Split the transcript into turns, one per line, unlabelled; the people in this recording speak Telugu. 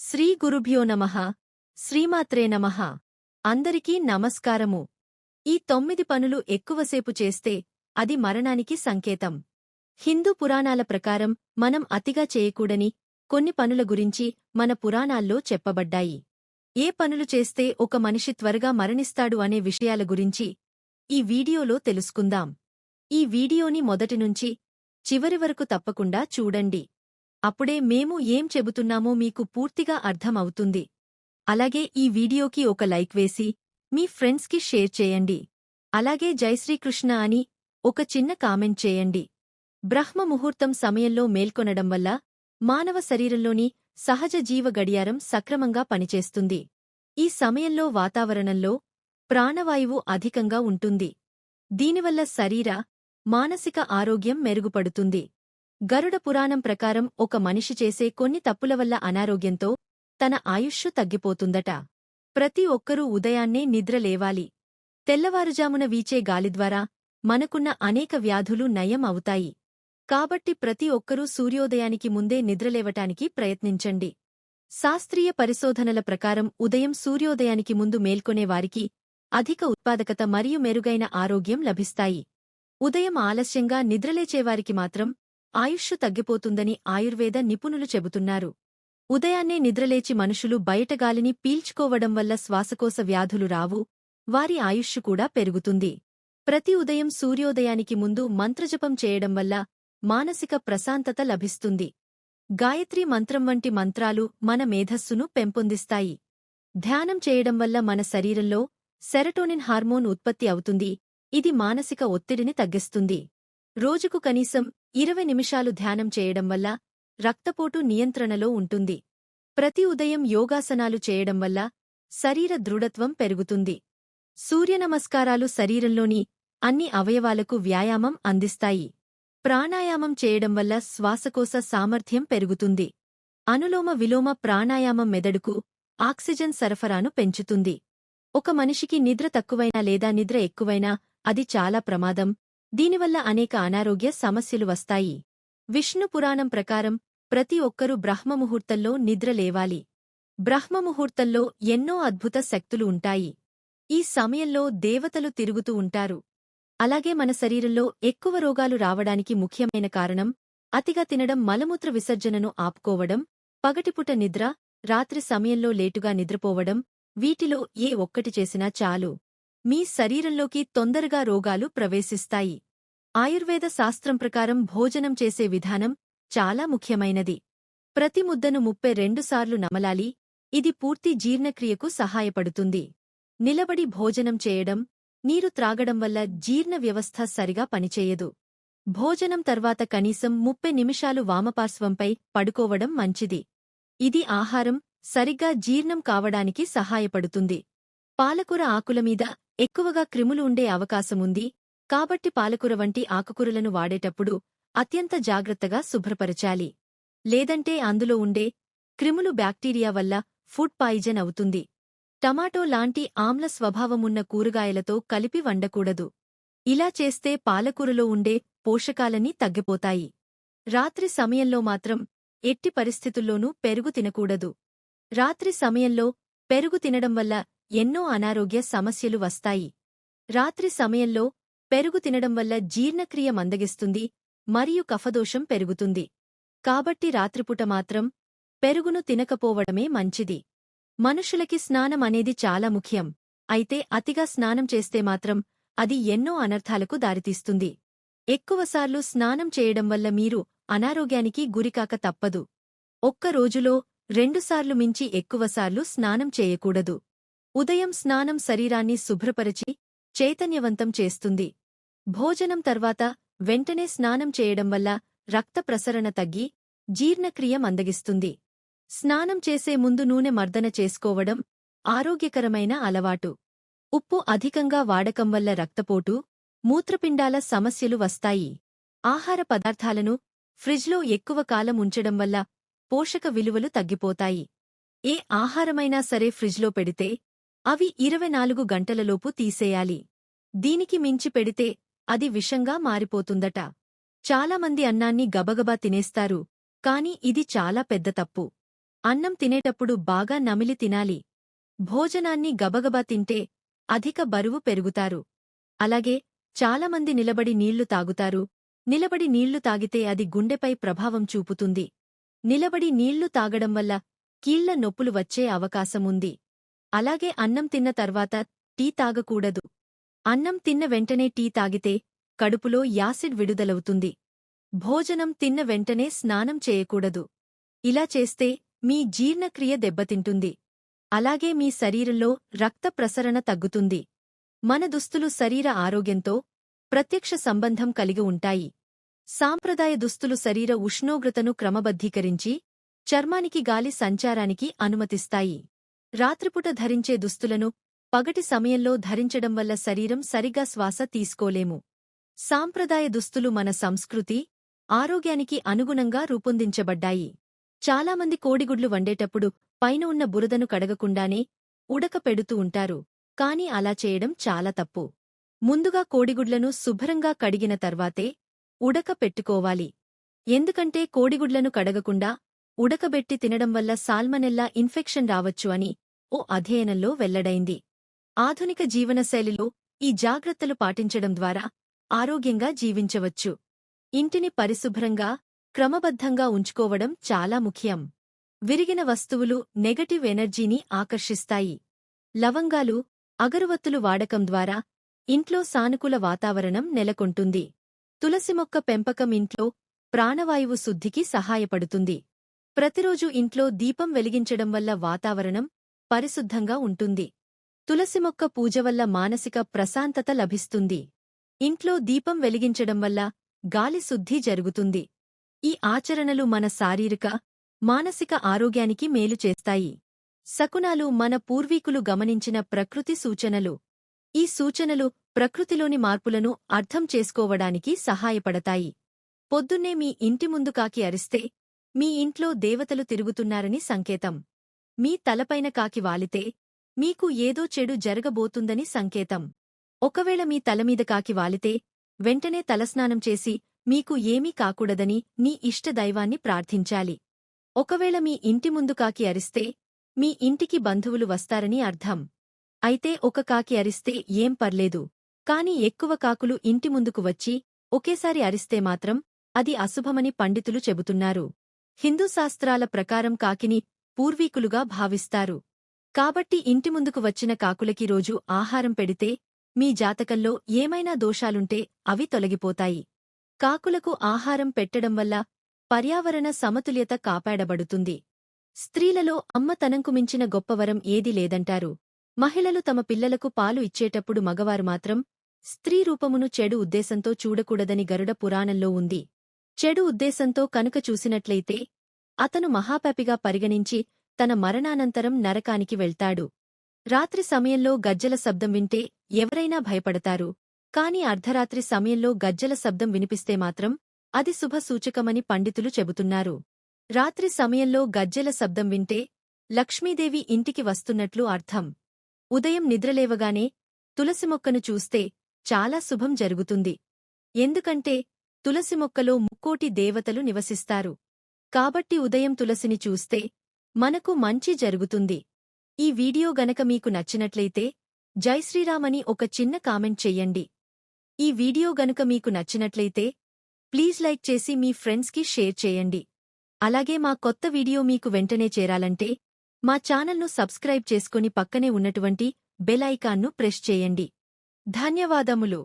శ్రీ గురుభ్యో నమః శ్రీమాత్రే నమః. అందరికీ నమస్కారము. ఈ తొమ్మిది పనులు ఎక్కువసేపు చేస్తే అది మరణానికి సంకేతం. హిందూ పురాణాల ప్రకారం మనం అతిగా చేయకూడని కొన్ని పనుల గురించి మన పురాణాల్లో చెప్పబడ్డాయి. ఏ పనులు చేస్తే ఒక మనిషి త్వరగా మరణిస్తాడు అనే విషయాల గురించి ఈ వీడియోలో తెలుసుకుందాం. ఈ వీడియోని మొదటినుంచి చివరి వరకు తప్పకుండా చూడండి. అప్పుడే మేము ఏం చెబుతున్నామో మీకు పూర్తిగా అర్థమవుతుంది. అలాగే ఈ వీడియోకి ఒక లైక్ వేసి మీ ఫ్రెండ్స్కి షేర్ చేయండి. అలాగే జై శ్రీకృష్ణ అని ఒక చిన్న కామెంట్ చేయండి. బ్రహ్మ ముహూర్తం సమయంలో మేల్కొనడం వల్ల మానవ శరీరంలోని సహజ జీవ గడియారం సక్రమంగా పనిచేస్తుంది. ఈ సమయంలో వాతావరణంలో ప్రాణవాయువు అధికంగా ఉంటుంది. దీనివల్ల శరీర మానసిక ఆరోగ్యం మెరుగుపడుతుంది. గరుడ పురాణం ప్రకారం ఒక మనిషి చేసే కొన్ని తప్పుల వల్ల అనారోగ్యంతో తన ఆయుష్షు తగ్గిపోతుందట. ప్రతి ఒక్కరూ ఉదయాన్నే నిద్రలేవాలి తెల్లవారుజామున వీచే గాలి ద్వారా మనకున్న అనేక వ్యాధులు నయం అవుతాయి. కాబట్టి ప్రతి ఒక్కరూ సూర్యోదయానికి ముందే నిద్రలేవటానికి ప్రయత్నించండి. శాస్త్రీయ పరిశోధనల ప్రకారం ఉదయం సూర్యోదయానికి ముందు మేల్కొనేవారికి అధిక ఉత్పాదకత మరియు మెరుగైన ఆరోగ్యం లభిస్తాయి. ఉదయం ఆలస్యంగా నిద్రలేచేవారికి మాత్రం ఆయుష్షు తగ్గిపోతుందని ఆయుర్వేద నిపుణులు చెబుతున్నారు. ఉదయాన్నే నిద్రలేచి మనుషులు బయటగాలిని పీల్చుకోవడం వల్ల శ్వాసకోశ వ్యాధులు రావు వారి ఆయుష్షు కూడా పెరుగుతుంది. ప్రతి ఉదయం సూర్యోదయానికి ముందు మంత్రజపం చేయడం వల్ల మానసిక ప్రశాంతత లభిస్తుంది. గాయత్రీ మంత్రం వంటి మంత్రాలు మన మేధస్సును పెంపొందిస్తాయి. ధ్యానం చేయడం వల్ల మన శరీరంలో సెరటోనిన్ హార్మోన్ ఉత్పత్తి అవుతుంది. ఇది మానసిక ఒత్తిడిని తగ్గిస్తుంది. రోజుకు కనీసం ఇరవై నిమిషాలు ధ్యానం చేయడం వల్ల రక్తపోటు నియంత్రణలో ఉంటుంది. ప్రతి ఉదయం యోగాసనాలు చేయడం వల్ల శరీర దృఢత్వం పెరుగుతుంది. సూర్యనమస్కారాలు శరీరంలోని అన్ని అవయవాలకు వ్యాయామం అందిస్తాయి. ప్రాణాయామం చేయడం వల్ల శ్వాసకోశ సామర్థ్యం పెరుగుతుంది. అనులోమ విలోమ ప్రాణాయామం మెదడుకు ఆక్సిజన్ సరఫరాను పెంచుతుంది. ఒక మనిషికి నిద్ర తక్కువైనా లేదా నిద్ర ఎక్కువైనా అది చాలా ప్రమాదం. దీనివల్ల అనేక అనారోగ్య సమస్యలు వస్తాయి. విష్ణు పురాణం ప్రకారం ప్రతి ఒక్కరూ బ్రహ్మముహూర్తంలో నిద్రలేవాలి బ్రహ్మముహూర్తంలో ఎన్నో అద్భుత శక్తులు ఉంటాయి. ఈ సమయంలో దేవతలు తిరుగుతూ ఉంటారు. అలాగే మన శరీరంలో ఎక్కువ రోగాలు రావడానికి ముఖ్యమైన కారణం అతిగా తినడం మలమూత్ర విసర్జనను ఆపుకోవడం పగటిపుట నిద్ర రాత్రి సమయంలో లేటుగా నిద్రపోవడం వీటిలో ఏ ఒక్కటి చేసినా చాలు. మీ శరీరంలోకి తొందరగా రోగాలు ప్రవేశిస్తాయి. ఆయుర్వేద శాస్త్రం ప్రకారం భోజనం చేసే విధానం చాలా ముఖ్యమైనది. ప్రతి ముద్దను ముప్పై రెండుసార్లు నమలాలి. ఇది పూర్తి జీర్ణక్రియకు సహాయపడుతుంది. నిలబడి భోజనం చేయడం నీరు త్రాగడం వల్ల జీర్ణ వ్యవస్థ సరిగా పనిచేయదు. భోజనం తర్వాత కనీసం ముప్పై నిమిషాలు వామపార్శ్వంపై పడుకోవడం మంచిది. ఇది ఆహారం సరిగ్గా జీర్ణం కావడానికి సహాయపడుతుంది. పాలకూర ఆకుల మీద ఎక్కువగా క్రిములు ఉండే అవకాశముంది. కాబట్టి పాలకూర వంటి ఆకుకూరలను వాడేటప్పుడు అత్యంత జాగ్రత్తగా శుభ్రపరచాలి. లేదంటే అందులో ఉండే క్రిములు బ్యాక్టీరియా వల్ల ఫుడ్ పాయిజన్ అవుతుంది. టమాటో లాంటి ఆమ్ల స్వభావమున్న కూరగాయలతో కలిపి వండకూడదు. ఇలా చేస్తే పాలకూరలో ఉండే పోషకాలన్నీ తగ్గిపోతాయి. రాత్రి సమయంలో మాత్రం ఎట్టి పరిస్థితుల్లోనూ పెరుగు తినకూడదు. రాత్రి సమయంలో పెరుగు తినడం వల్ల ఎన్నో అనారోగ్య సమస్యలు వస్తాయి. రాత్రి సమయంలో పెరుగు తినడం వల్ల జీర్ణక్రియ మందగిస్తుంది మరియు కఫదోషం పెరుగుతుంది. కాబట్టి రాత్రిపూట మాత్రం పెరుగును తినకపోవడమే మంచిది. మనుషులకి స్నానం అనేది చాలా ముఖ్యం. అయితే అతిగా స్నానం చేస్తే మాత్రం అది ఎన్నో అనర్థాలకు దారితీస్తుంది. ఎక్కువసార్లు స్నానం చేయడం వల్ల మీరు అనారోగ్యానికి గురికాక తప్పదు. ఒక్క రోజులో రెండుసార్లు మించి ఎక్కువసార్లు స్నానం చేయకూడదు. ఉదయం స్నానం శరీరాన్ని శుభ్రపరిచి చైతన్యవంతం చేస్తుంది. భోజనం తర్వాత వెంటనే స్నానం చేయడం వల్ల రక్త ప్రసరణ తగ్గి జీర్ణక్రియ మందగిస్తుంది. స్నానం చేసే ముందు నూనె మర్దన చేసుకోవడం ఆరోగ్యకరమైన అలవాటు. ఉప్పు అధికంగా వాడకం వల్ల రక్తపోటు మూత్రపిండాల సమస్యలు వస్తాయి. ఆహార పదార్థాలను ఫ్రిజ్లో ఎక్కువ కాలం ఉంచడం వల్ల పోషక విలువలు తగ్గిపోతాయి. ఏ ఆహారమైనా సరే ఫ్రిజ్లో పెడితే అవి ఇరవై నాలుగు గంటలలోపు తీసేయాలి. దీనికి మించి పెడితే అది విషంగా మారిపోతుందట. చాలామంది అన్నాన్ని గబగబా తినేస్తారు కాని ఇది చాలా పెద్ద తప్పు. అన్నం తినేటప్పుడు బాగా నమిలి తినాలి. భోజనాన్ని గబగబా తింటే అధిక బరువు పెరుగుతారు. అలాగే చాలామంది నిలబడి నీళ్ళు తాగుతారు. నిలబడి నీళ్ళు తాగితే అది గుండెపై ప్రభావం చూపుతుంది. నిలబడి నీళ్ళు తాగడం వల్ల కీళ్ళ నొప్పులు వచ్చే అవకాశముంది. అలాగే అన్నం తిన్న తర్వాత టీ తాగకూడదు. అన్నం తిన్న వెంటనే టీ తాగితే కడుపులో యాసిడ్ విడుదలవుతుంది. భోజనం తిన్న వెంటనే స్నానం చేయకూడదు. ఇలా చేస్తే మీ జీర్ణక్రియ దెబ్బతింటుంది. అలాగే మీ శరీరంలో రక్త ప్రసరణ తగ్గుతుంది. మన దుస్తులు శరీర ఆరోగ్యంతో ప్రత్యక్ష సంబంధం కలిగి ఉంటాయి. సాంప్రదాయ దుస్తులు శరీర ఉష్ణోగ్రతను క్రమబద్ధీకరించి చర్మానికి గాలి సంచారానికి అనుమతిస్తాయి. రాత్రిపుట ధరించే దుస్తులను పగటి సమయంలో ధరించడం వల్ల శరీరం సరిగా శ్వాస తీసుకోలేము. సాంప్రదాయ దుస్తులు మన సంస్కృతి ఆరోగ్యానికి అనుగుణంగా రూపొందించబడ్డాయి. చాలామంది కోడిగుడ్లు వండేటప్పుడు పైన ఉన్న బురదను కడగకుండానే ఉడకపెడుతూ ఉంటారు కాని అలా చేయడం చాలా తప్పు. ముందుగా కోడిగుడ్లను శుభ్రంగా కడిగిన తర్వాతే ఉడక పెట్టుకోవాలి. ఎందుకంటే కోడిగుడ్లను కడగకుండా ఉడకబెట్టి తినడం వల్ల సాల్మనెల్లా ఇన్ఫెక్షన్ రావచ్చు అని ఓ అధ్యయనంలో వెల్లడైంది. ఆధునిక జీవనశైలిలో ఈ జాగ్రత్తలు పాటించడం ద్వారా ఆరోగ్యంగా జీవించవచ్చు. ఇంటిని పరిశుభ్రంగా క్రమబద్ధంగా ఉంచుకోవడం చాలా ముఖ్యం. విరిగిన వస్తువులు నెగటివ్ ఎనర్జీని ఆకర్షిస్తాయి. లవంగాలు అగరువత్తులు వాడకం ద్వారా ఇంట్లో సానుకూల వాతావరణం నెలకొంటుంది. తులసి మొక్క పెంపకం ఇంట్లో ప్రాణవాయువు శుద్ధికి సహాయపడుతుంది. ప్రతిరోజు ఇంట్లో దీపం వెలిగించడం వల్ల వాతావరణం పరిశుద్ధంగా ఉంటుంది. తులసి మొక్క పూజ వల్ల మానసిక ప్రశాంతత లభిస్తుంది. ఇంట్లో దీపం వెలిగించడం వల్ల గాలి శుద్ధి జరుగుతుంది. ఈ ఆచరణలు మన శారీరక మానసిక ఆరోగ్యానికి మేలు చేస్తాయి. శకునాలు మన పూర్వీకులు గమనించిన ప్రకృతి సూచనలు. ఈ సూచనలు ప్రకృతిలోని మార్పులను అర్థం చేసుకోవడానికి సహాయపడతాయి. పొద్దున్నే మీ ఇంటి ముందు కాకి అరిస్తే మీ ఇంట్లో దేవతలు తిరుగుతున్నారని సంకేతం. మీ తలపైన కాకి వాలితే మీకు ఏదో చెడు జరగబోతుందని సంకేతం. ఒకవేళ మీ తలమీద కాకి వాలితే వెంటనే తలస్నానం చేసి మీకు ఏమీ కాకూడదని నీ ఇష్టదైవాన్ని ప్రార్థించాలి. ఒకవేళ మీ ఇంటి ముందు కాకి అరిస్తే మీ ఇంటికి బంధువులు వస్తారని అర్థం. అయితే ఒక కాకి అరిస్తే ఏం పర్లేదు. కాని ఎక్కువ కాకులు ఇంటి ముందుకు వచ్చి ఒకేసారి అరిస్తే మాత్రం అది అశుభమని పండితులు చెబుతున్నారు. హిందూ శాస్త్రాల ప్రకారం కాకిని పూర్వీకులుగా భావిస్తారు. కాబట్టి ఇంటి ముందుకు వచ్చిన కాకులకి రోజు ఆహారం పెడితే మీ జాతకంలో ఏమైనా దోషాలుంటే అవి తొలగిపోతాయి. కాకులకు ఆహారం పెట్టడం వల్ల పర్యావరణ సమతుల్యత కాపాడబడుతుంది. స్త్రీలలో అమ్మతనంకు మించిన గొప్పవరం ఏదీ లేదంటారు. మహిళలు తమ పిల్లలకు పాలు ఇచ్చేటప్పుడు మగవారు మాత్రం స్త్రీ రూపమును చెడు ఉద్దేశంతో చూడకూడదని గరుడ పురాణంలో ఉంది. చెడు ఉద్దేశంతో కనుక చూసినట్లయితే అతను మహాపాపిగా పరిగణించి తన మరణానంతరం నరకానికి వెళ్తాడు. రాత్రి సమయంలో గజ్జల శబ్దం వింటే ఎవరైనా భయపడతారు. కాని అర్ధరాత్రి సమయంలో గజ్జల శబ్దం వినిపిస్తే మాత్రం అది శుభ సూచకమని పండితులు చెబుతున్నారు. రాత్రి సమయంలో గజ్జెల శబ్దం వింటే లక్ష్మీదేవి ఇంటికి వస్తున్నట్లు అర్థం. ఉదయం నిద్రలేవగానే తులసి మొక్కను చూస్తే చాలా శుభం జరుగుతుంది. ఎందుకంటే తులసి మొక్కలో ముక్కోటి దేవతలు నివసిస్తారు. కాబట్టి ఉదయం తులసిని చూస్తే మనకు మంచి జరుగుతుంది. ఈ వీడియో గనక మీకు నచ్చినట్లయితే జై శ్రీరామని ఒక చిన్న కామెంట్ చెయ్యండి ఈ వీడియో గనుక మీకు నచ్చినట్లయితే ప్లీజ్ లైక్ చేసి మీ ఫ్రెండ్స్కి షేర్ చేయండి. అలాగే మా కొత్త వీడియో మీకు వెంటనే చేరాలంటే మా ఛానల్ను సబ్స్క్రైబ్ చేసుకుని పక్కనే ఉన్నటువంటి బెల్ ఐకాన్ను ప్రెస్ చేయండి. ధన్యవాదములు.